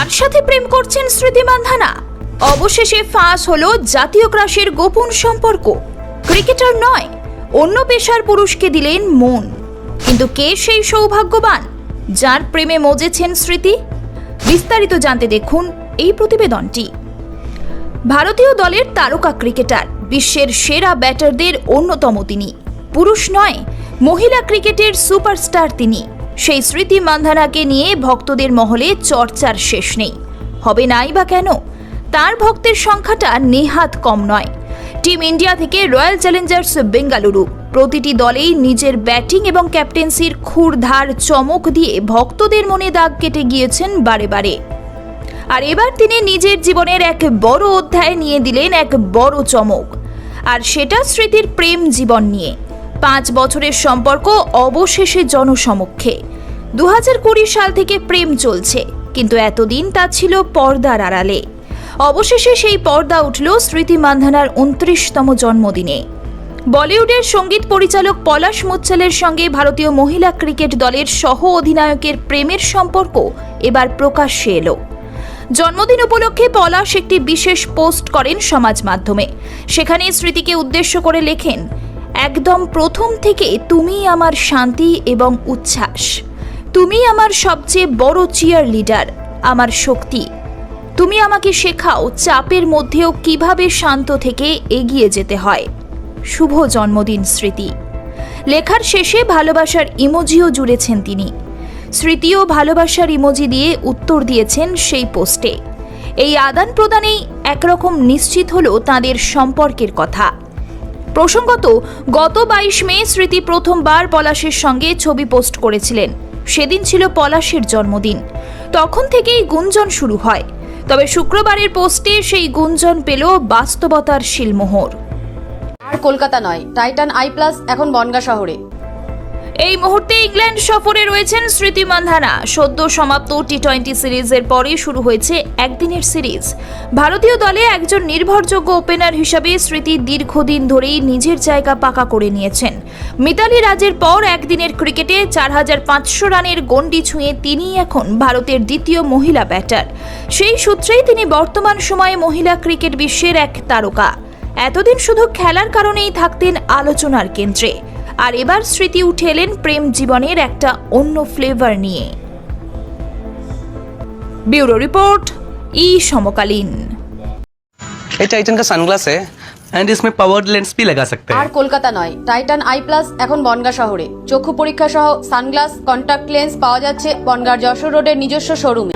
কার সাথে প্রেম করছেন স্মৃতি মান্ধানা। অবশেষে ফাঁস হলো জাতীয় ক্রাশের গোপন সম্পর্ক। ক্রিকেটার নয়, অন্য পেশার পুরুষকে দিলেন মন। কিন্তু কে সেই সৌভাগ্যবান যার প্রেমে মজেছেন স্মৃতি? বিস্তারিত জানতে দেখুন এই প্রতিবেদনটি। ভারতীয় দলের তারকা ক্রিকেটার, বিশ্বের সেরা ব্যাটারদের অন্যতম তিনি। পুরুষ নয়, মহিলা ক্রিকেটের সুপারস্টার তিনি। সেই স্মৃতি মান্ধানাকে নিয়ে ভক্তদের মহলে চর্চার শেষ নেই। হবে নাই বা কেন? তার ভক্তের সংখ্যাটা নেহাত কম নয়। টিম ইন্ডিয়া থেকে রয়্যাল চ্যালেঞ্জার্স বেঙ্গালুরু। প্রতিটি দলেই নিজের ব্যাটিং এবং ক্যাপ্টেন্সির ক্ষুরধার চমক দিয়ে ভক্তদের মনে দাগ কেটে গিয়েছেন বারে বারে। আর এবার তিনি নিজের জীবনের এক বড় অধ্যায় নিয়ে দিলেন এক বড় চমক। আর সেটা স্মৃতির প্রেম জীবন নিয়ে। পাঁচ বছরের সম্পর্ক অবশেষে জনসমক্ষে। দু কুড়ি সাল থেকে প্রেম চলছে, কিন্তু এতদিন তা ছিল পর্দার আড়ালে। অবশেষে সেই পর্দা উঠল স্মৃতি মান্ধানার উনত্রিশতম জন্মদিনে। বলিউডের সংগীত পরিচালক পলাশ মুচ্ছালের সঙ্গে ভারতীয় মহিলা ক্রিকেট দলের সহ অধিনায়কের প্রেমের সম্পর্ক এবার প্রকাশ্যে এলো। জন্মদিন উপলক্ষে পলাশ একটি বিশেষ পোস্ট করেন সমাজ মাধ্যমে। সেখানে স্মৃতিকে উদ্দেশ্য করে লেখেন একদম প্রথম থেকে তুমি আমার শান্তি এবং উচ্ছ্বাস। তুমি আমার সবচেয়ে বড় চিয়ার লিডার আমার শক্তি। তুমি আমাকে শেখাও চাপের মধ্যেও কীভাবে শান্ত থেকে এগিয়ে যেতে হয়। শুভ জন্মদিন, স্মৃতি। লেখার শেষে ভালোবাসার ইমোজিও জুড়েছেন তিনি। স্মৃতিও ভালোবাসার ইমোজি দিয়ে উত্তর দিয়েছেন সেই পোস্টে। এই আদান প্রদানেই একরকম নিশ্চিত হলো তাদের সম্পর্কের কথা। প্রসঙ্গত, গত বাইশ মে স্মৃতি প্রথমবার পলাশের সঙ্গে ছবি পোস্ট করেছিলেন। সেদিন ছিল পলাশের জন্মদিন। তখন থেকেই গুঞ্জন শুরু হয়। তবে শুক্রবারের পোস্টে সেই গুঞ্জন পেল বাস্তবতার শিলমোহর। আর কলকাতা নয়, টাইটান আই প্লাস এখন বনগা শহরে। এই মুহূর্তে ইংল্যান্ড সফরে রয়েছেন স্মৃতি মান্ধানা। সদ্য সমাপ্ত টি টোয়েন্টি সিরিজের পরে শুরু হয়েছে একদিনের সিরিজ। ভারতীয় দলে একজন নির্ভরযোগ্য ওপেনার হিসাবে স্মৃতি দীর্ঘদিন ধরেই নিজের জায়গা পাকা করে নিয়েছেন। মিতালি রাজের পর একদিনের ক্রিকেটে চার হাজার পাঁচশো রানের গণ্ডি ছুঁয়ে তিনিই এখন ভারতের দ্বিতীয় মহিলা ব্যাটার। সেই সূত্রেই তিনি বর্তমান সময়ে মহিলা ক্রিকেট বিশ্বের এক তারকা। এতদিন শুধু খেলার কারণেই থাকতেন আলোচনার কেন্দ্রে। আর এবার স্মৃতি উঠে এলেন প্রেম জীবনের একটা অন্য ফ্লেভার নিয়ে ব্যুরো রিপোর্ট ই সমকালীন ये टाइटन का सनग्लास है एंड इसमें पावर्ड लेंस भी लगा सकते আর हैं কলকাতা নয় টাইটান আই প্লাস এখন বনগা শহরে চক্ষু পরীক্ষা সহ সানগ্লাস কন্টাক্ট লেন্স পাওয়া যাচ্ছে বনগার যশোর রোডের নিজস্ব শোরুমে